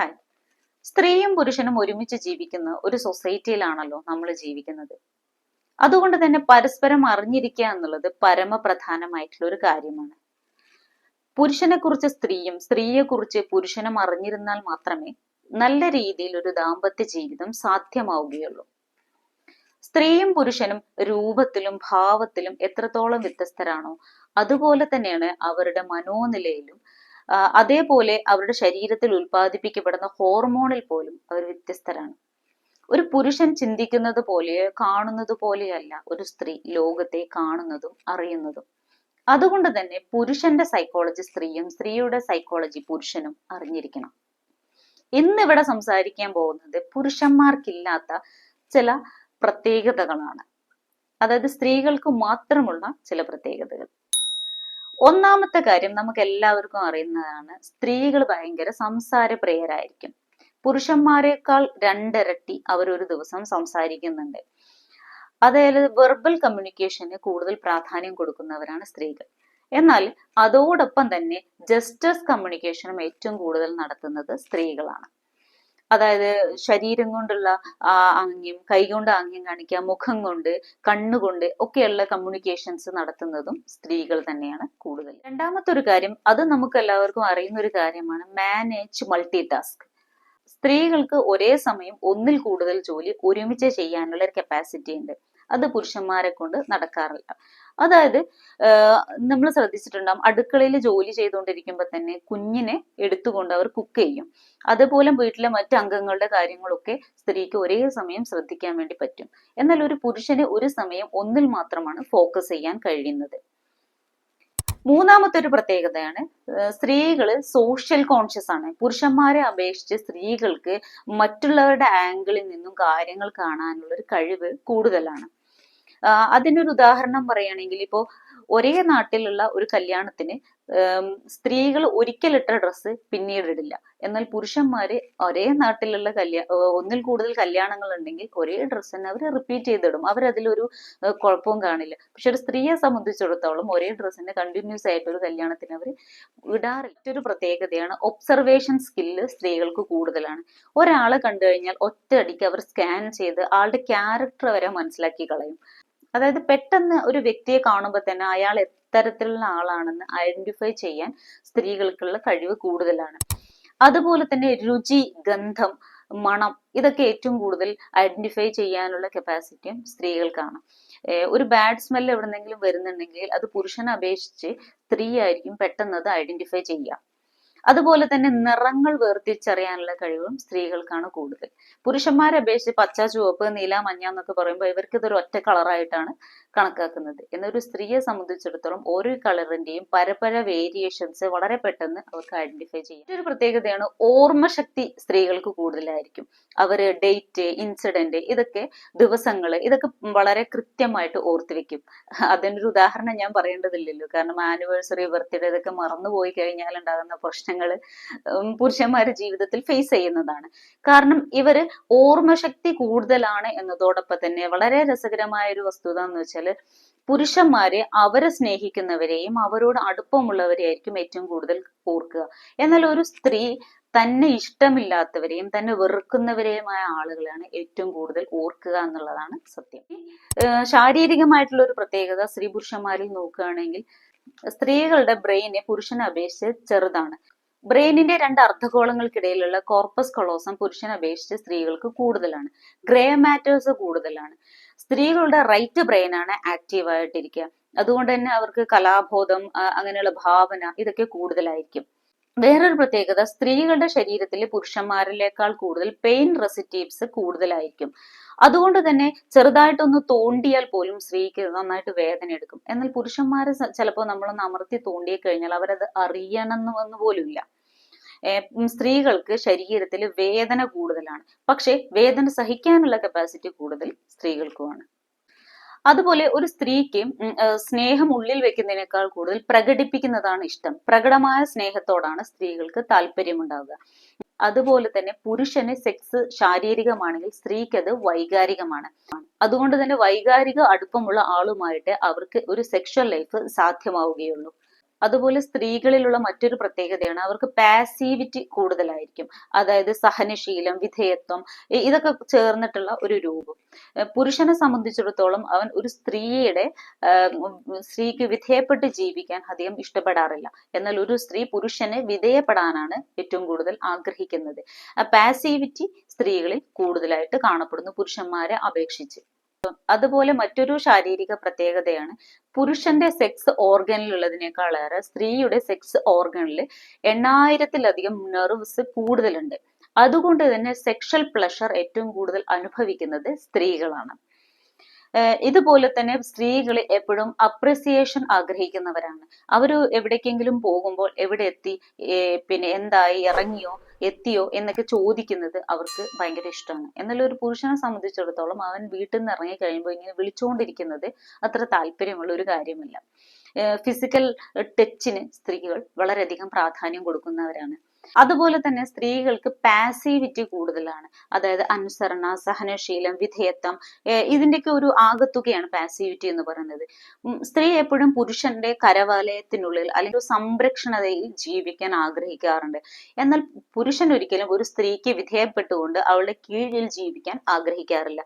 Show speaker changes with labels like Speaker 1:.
Speaker 1: Hi സ്ത്രീയും പുരുഷനും ഒരുമിച്ച് ജീവിക്കുന്ന ഒരു സൊസൈറ്റിയിലാണല്ലോ നമ്മൾ ജീവിക്കുന്നത്. അതുകൊണ്ട് തന്നെ പരസ്പരം അറിഞ്ഞിരിക്കുക എന്നുള്ളത് പരമപ്രധാനമായിട്ടുള്ള ഒരു കാര്യമാണ്. പുരുഷനെ കുറിച്ച് സ്ത്രീയും സ്ത്രീയെ കുറിച്ച് പുരുഷനും അറിഞ്ഞിരുന്നാൽ മാത്രമേ നല്ല രീതിയിൽ ഒരു ദാമ്പത്യ ജീവിതം സാധ്യമാവുകയുള്ളൂ. സ്ത്രീയും പുരുഷനും രൂപത്തിലും ഭാവത്തിലും എത്രത്തോളം വ്യത്യസ്തരാണോ അതുപോലെ തന്നെയാണ് അവരുടെ മനോനിലയിലും അതേപോലെ അവരുടെ ശരീരത്തിൽ ഉൽപ്പാദിപ്പിക്കപ്പെടുന്ന ഹോർമോണിൽ പോലും അവർ വ്യത്യസ്തരാണ്. ഒരു പുരുഷൻ ചിന്തിക്കുന്നത് പോലെയോ കാണുന്നത് പോലെയല്ല ഒരു സ്ത്രീ ലോകത്തെ കാണുന്നതും അറിയുന്നതും. അതുകൊണ്ട് തന്നെ പുരുഷന്റെ സൈക്കോളജി സ്ത്രീയും സ്ത്രീയുടെ സൈക്കോളജി പുരുഷനും അറിഞ്ഞിരിക്കണം. ഇന്നിവിടെ സംസാരിക്കാൻ പോകുന്നത് പുരുഷന്മാർക്കില്ലാത്ത ചില പ്രത്യേകതകളാണ്. അതായത് സ്ത്രീകൾക്ക് മാത്രമുള്ള ചില പ്രത്യേകതകൾ. ഒന്നാമത്തെ കാര്യം നമുക്ക് എല്ലാവർക്കും അറിയുന്നതാണ് സ്ത്രീകൾ ഭയങ്കര സംസാരപ്രിയരായിരിക്കും പുരുഷന്മാരെക്കാൾ രണ്ടിരട്ടി ഒരു ദിവസം സംസാരിക്കുന്നുണ്ട്. അതായത് വെർബൽ കമ്മ്യൂണിക്കേഷന് കൂടുതൽ പ്രാധാന്യം കൊടുക്കുന്നവരാണ് സ്ത്രീകൾ. എന്നാൽ അതോടൊപ്പം തന്നെ ജസ്റ്റസ് കമ്മ്യൂണിക്കേഷനും ഏറ്റവും കൂടുതൽ നടത്തുന്നത് സ്ത്രീകളാണ്. അതായത് ശരീരം കൊണ്ടുള്ള ആംഗ്യം കൈകൊണ്ട് ആംഗ്യം കാണിക്കുക മുഖം കൊണ്ട് കണ്ണുകൊണ്ട് ഒക്കെയുള്ള കമ്മ്യൂണിക്കേഷൻസ് നടത്തുന്നതും സ്ത്രീകൾ തന്നെയാണ് കൂടുതൽ. രണ്ടാമത്തെ ഒരു കാര്യം അത് നമുക്ക് എല്ലാവർക്കും അറിയുന്ന ഒരു കാര്യമാണ് മാനേജ് മൾട്ടി ടാസ്ക് സ്ത്രീകൾക്ക് ഒരേ സമയം ഒന്നിൽ കൂടുതൽ ജോലി ഒരുമിച്ച് ചെയ്യാനുള്ള ഒരു കപ്പാസിറ്റി ഉണ്ട്. അത് പുരുഷന്മാരെ കൊണ്ട് നടക്കാറില്ല. അതായത് നമ്മൾ ശ്രദ്ധിച്ചിട്ടുണ്ടാവും അടുക്കളയിൽ ജോലി ചെയ്തുകൊണ്ടിരിക്കുമ്പോൾ തന്നെ കുഞ്ഞിനെ എടുത്തുകൊണ്ട് അവർ കുക്ക് ചെയ്യും. അതുപോലെ വീട്ടിലെ മറ്റ് അംഗങ്ങളുടെ കാര്യങ്ങളൊക്കെ സ്ത്രീക്ക് ഒരേ സമയം ശ്രദ്ധിക്കാൻ വേണ്ടി പറ്റും. എന്നാൽ ഒരു പുരുഷന് ഒരു സമയം ഒന്നിൽ മാത്രമാണ് ഫോക്കസ് ചെയ്യാൻ കഴിയുന്നത്. മൂന്നാമത്തെ ഒരു പ്രത്യേകതയാണ് സ്ത്രീകൾ സോഷ്യൽ കോൺഷ്യസ് ആണ്. പുരുഷന്മാരെ അപേക്ഷിച്ച് സ്ത്രീകൾക്ക് മറ്റുള്ളവരുടെ ആംഗിളിൽ നിന്നും കാര്യങ്ങൾ കാണാനുള്ള ഒരു കഴിവ് കൂടുതലാണ്. അതിനൊരു ഉദാഹരണം പറയുകയാണെങ്കിൽ ഇപ്പോൾ ഒരേ നാട്ടിലുള്ള ഒരു കല്യാണത്തിന് സ്ത്രീകൾ ഒരിക്കലിട്ട ഡ്രസ്സ് പിന്നീട് ഇടില്ല. എന്നാൽ പുരുഷന്മാര് ഒരേ നാട്ടിലുള്ള കല്യാ ഒന്നിൽ കൂടുതൽ കല്യാണങ്ങൾ ഉണ്ടെങ്കിൽ ഒരേ ഡ്രസ്സ് തന്നെ അവർ റിപ്പീറ്റ് ചെയ്തിടും. അവരതിലൊരു കുഴപ്പവും കാണില്ല. പക്ഷെ ഒരു സ്ത്രീയെ സംബന്ധിച്ചിടത്തോളം ഒരേ ഡ്രസ്സിനെ കണ്ടിന്യൂസ് ആയിട്ട് ഒരു കല്യാണത്തിന് അവർ ഇടാറില്ല. മറ്റൊരു പ്രത്യേകതയാണ് ഒബ്സർവേഷൻ സ്കില്ല് സ്ത്രീകൾക്ക് കൂടുതലാണ്. ഒരാളെ കണ്ടു കഴിഞ്ഞാൽ ഒറ്റയടിക്ക് അവർ സ്കാൻ ചെയ്ത് ആളുടെ ക്യാരക്ടർ വരെ മനസ്സിലാക്കി കളയും. അതായത് പെട്ടെന്ന് ഒരു വ്യക്തിയെ കാണുമ്പോൾ തന്നെ അയാൾ എത്തരത്തിലുള്ള ആളാണെന്ന് ഐഡന്റിഫൈ ചെയ്യാൻ സ്ത്രീകൾക്കുള്ള കഴിവ് കൂടുതലാണ്. അതുപോലെ തന്നെ രുചി ഗന്ധം മണം ഇതൊക്കെ ഏറ്റവും കൂടുതൽ ഐഡന്റിഫൈ ചെയ്യാനുള്ള കപ്പാസിറ്റിയും സ്ത്രീകൾക്കാണ്. ഒരു ബാഡ് സ്മെൽ എവിടെന്നെങ്കിലും വരുന്നുണ്ടെങ്കിൽ അത് പുരുഷനെ അപേക്ഷിച്ച് സ്ത്രീ ആയിരിക്കും പെട്ടെന്ന് അത് ഐഡന്റിഫൈ ചെയ്യുക. അതുപോലെ തന്നെ നിറങ്ങൾ വേർതിരിച്ചറിയാനുള്ള കഴിവും സ്ത്രീകൾക്കാണ് കൂടുതൽ. പുരുഷന്മാരെ അപേക്ഷിച്ച് പച്ച ചുവപ്പ് നീല മഞ്ഞ എന്നൊക്കെ പറയുമ്പോൾ ഇവർക്ക് ഇതൊരു ഒറ്റ കളറായിട്ടാണ് കണക്കാക്കുന്നത്. എന്നൊരു സ്ത്രീയെ സംബന്ധിച്ചിടത്തോളം ഓരോ കളറിന്റെയും പരപര വേരിയേഷൻസ് വളരെ പെട്ടെന്ന് അവർക്ക് ഐഡന്റിഫൈ ചെയ്യും. മറ്റൊരു പ്രത്യേകതയാണ് ഓർമ്മശക്തി സ്ത്രീകൾക്ക് കൂടുതലായിരിക്കും. അവർ ഡേറ്റ് ഇൻസിഡന്റ് ഇതൊക്കെ ദിവസങ്ങൾ ഇതൊക്കെ വളരെ കൃത്യമായിട്ട് ഓർത്ത് വെക്കും. അതിനൊരു ഉദാഹരണം ഞാൻ പറയേണ്ടതില്ലല്ലോ. കാരണം ആനിവേഴ്സറി ബർത്ത്ഡേ ഇതൊക്കെ മറന്നുപോയി കഴിഞ്ഞാൽ ഉണ്ടാകുന്ന പ്രശ്നങ്ങൾ പുരുഷന്മാരുടെ ജീവിതത്തിൽ ഫേസ് ചെയ്യുന്നതാണ്. കാരണം ഇവർ ഓർമ്മശക്തി കൂടുതലാണ് എന്നതോടൊപ്പം തന്നെ വളരെ രസകരമായ ഒരു വസ്തുത എന്ന് വെച്ചാൽ പുരുഷന്മാരെ അവരെ സ്നേഹിക്കുന്നവരെയും അവരോട് അടുപ്പമുള്ളവരെയായിരിക്കും ഏറ്റവും കൂടുതൽ ഓർക്കുക. എന്നാൽ ഒരു സ്ത്രീ തന്നെ ഇഷ്ടമില്ലാത്തവരെയും തന്നെ വെറുക്കുന്നവരെയുമായ ആളുകളാണ് ഏറ്റവും കൂടുതൽ ഓർക്കുക എന്നുള്ളതാണ് സത്യം. ശാരീരികമായിട്ടുള്ള ഒരു പ്രത്യേകത സ്ത്രീ പുരുഷന്മാരിൽ നോക്കുകയാണെങ്കിൽ സ്ത്രീകളുടെ ബ്രെയിന് പുരുഷനെ അപേക്ഷിച്ച് ചെറുതാണ്. ബ്രെയിനിന്റെ രണ്ട് അർദ്ധഗോളങ്ങൾക്കിടയിലുള്ള കോർപ്പസ് കൊളോസം പുരുഷനെ അപേക്ഷിച്ച് സ്ത്രീകൾക്ക് കൂടുതലാണ്. ഗ്രേ മാറ്റേഴ്സ് കൂടുതലാണ്. സ്ത്രീകളുടെ റൈറ്റ് ബ്രെയിൻ ആണ് ആക്റ്റീവ് ആയിട്ടിരിക്കുക അതുകൊണ്ട് തന്നെ അവർക്ക് കലാബോധം അങ്ങനെയുള്ള ഭാവന ഇതൊക്കെ കൂടുതലായിരിക്കും. വേറൊരു പ്രത്യേകത സ്ത്രീകളുടെ ശരീരത്തിൽ പുരുഷന്മാരിലേക്കാൾ കൂടുതൽ പെയിൻ റെസിറ്റീവ്സ് കൂടുതലായിരിക്കും. അതുകൊണ്ട് തന്നെ ചെറുതായിട്ടൊന്ന് തോണ്ടിയാൽ പോലും സ്ത്രീക്ക് നന്നായിട്ട് വേദന എടുക്കും. എന്നാൽ പുരുഷന്മാരെ ചിലപ്പോൾ നമ്മളൊന്ന് അമർത്തി തോണ്ടിയ കഴിഞ്ഞാൽ അവരത് അറിയണമെന്ന് പോലും ഇല്ല സ്ത്രീകൾക്ക് ശരീരത്തിൽ വേദന കൂടുതലാണ്. പക്ഷെ വേദന സഹിക്കാനുള്ള കപ്പാസിറ്റി കൂടുതൽ സ്ത്രീകൾക്കുമാണ്. അതുപോലെ ഒരു സ്ത്രീക്ക് സ്നേഹം ഉള്ളിൽ വെക്കുന്നതിനേക്കാൾ കൂടുതൽ പ്രകടിപ്പിക്കുന്നതാണ് ഇഷ്ടം. പ്രകടമായ സ്നേഹത്തോടാണ് സ്ത്രീകൾക്ക് താല്പര്യമുണ്ടാവുക. അതുപോലെ തന്നെ പുരുഷന് സെക്സ് ശാരീരികമാണെങ്കിൽ സ്ത്രീക്ക് അത് വൈകാരികമാണ്. അതുകൊണ്ട് തന്നെ വൈകാരിക അടുപ്പമുള്ള ആളുമായിട്ട് അവർക്ക് ഒരു സെക്ഷൽ ലൈഫ് സാധ്യമാവുകയുള്ളൂ. അതുപോലെ സ്ത്രീകളിലുള്ള മറ്റൊരു പ്രത്യേകതയാണ് അവർക്ക് പാസീവിറ്റി കൂടുതലായിരിക്കും. അതായത് സഹനശീലം വിധേയത്വം ഇതൊക്കെ ചേർന്നിട്ടുള്ള ഒരു രൂപം. പുരുഷനെ സംബന്ധിച്ചിടത്തോളം അവൻ ഒരു സ്ത്രീയുടെ സ്ത്രീക്ക് വിധേയപ്പെട്ട് ജീവിക്കാൻ അധികം ഇഷ്ടപ്പെടാറില്ല. എന്നാൽ ഒരു സ്ത്രീ പുരുഷനെ വിധേയപ്പെടാനാണ് ഏറ്റവും കൂടുതൽ ആഗ്രഹിക്കുന്നത്. പാസീവിറ്റി സ്ത്രീകളിൽ കൂടുതലായിട്ട് കാണപ്പെടുന്നു പുരുഷന്മാരെ അപേക്ഷിച്ച്. അതുപോലെ മറ്റൊരു ശാരീരിക പ്രത്യേകതയാണ് പുരുഷന്റെ സെക്സ് ഓർഗനിലുള്ളതിനേക്കാളേറെ സ്ത്രീയുടെ സെക്സ് ഓർഗനിൽ എണ്ണായിരത്തിലധികം നെർവ്സ് കൂടുതലുണ്ട്. അതുകൊണ്ട് തന്നെ സെക്ഷൽ പ്ലഷർ ഏറ്റവും കൂടുതൽ അനുഭവിക്കുന്നത് സ്ത്രീകളാണ്. ഇതുപോലെ തന്നെ സ്ത്രീകൾ എപ്പോഴും അപ്രിസിയേഷൻ ആഗ്രഹിക്കുന്നവരാണ്. അവർ എവിടേക്കെങ്കിലും പോകുമ്പോൾ എവിടെ എത്തി പിന്നെ എന്തായി ഇറങ്ങിയോ എത്തിയോ എന്നൊക്കെ ചോദിക്കുന്നത് അവർക്ക് ഭയങ്കര ഇഷ്ടമാണ്. എന്നാൽ ഒരു പുരുഷനെ സംബന്ധിച്ചിടത്തോളം അവൻ വീട്ടിൽ നിന്ന് ഇറങ്ങി കഴിയുമ്പോൾ ഇങ്ങനെ വിളിച്ചുകൊണ്ടിരിക്കുന്നത് അത്ര താല്പര്യമുള്ള ഒരു കാര്യമല്ല. ഫിസിക്കൽ ടച്ചിന് സ്ത്രീകൾ വളരെയധികം പ്രാധാന്യം കൊടുക്കുന്നവരാണ്. അതുപോലെ തന്നെ സ്ത്രീകൾക്ക് പാസീവിറ്റി കൂടുതലാണ്. അതായത് അനുസരണ സഹനശീലം വിധേയത്വം ഇതിന്റെയൊക്കെ ഒരു ആകത്തുകയാണ് പാസീവിറ്റി എന്ന് പറയുന്നത്. സ്ത്രീ എപ്പോഴും പുരുഷന്റെ കരവലയത്തിനുള്ളിൽ അല്ലെങ്കിൽ സംരക്ഷണതയിൽ ജീവിക്കാൻ ആഗ്രഹിക്കാറുണ്ട്. എന്നാൽ പുരുഷൻ ഒരിക്കലും ഒരു സ്ത്രീക്ക് വിധേയപ്പെട്ടുകൊണ്ട് അവളുടെ കീഴിൽ ജീവിക്കാൻ ആഗ്രഹിക്കാറില്ല.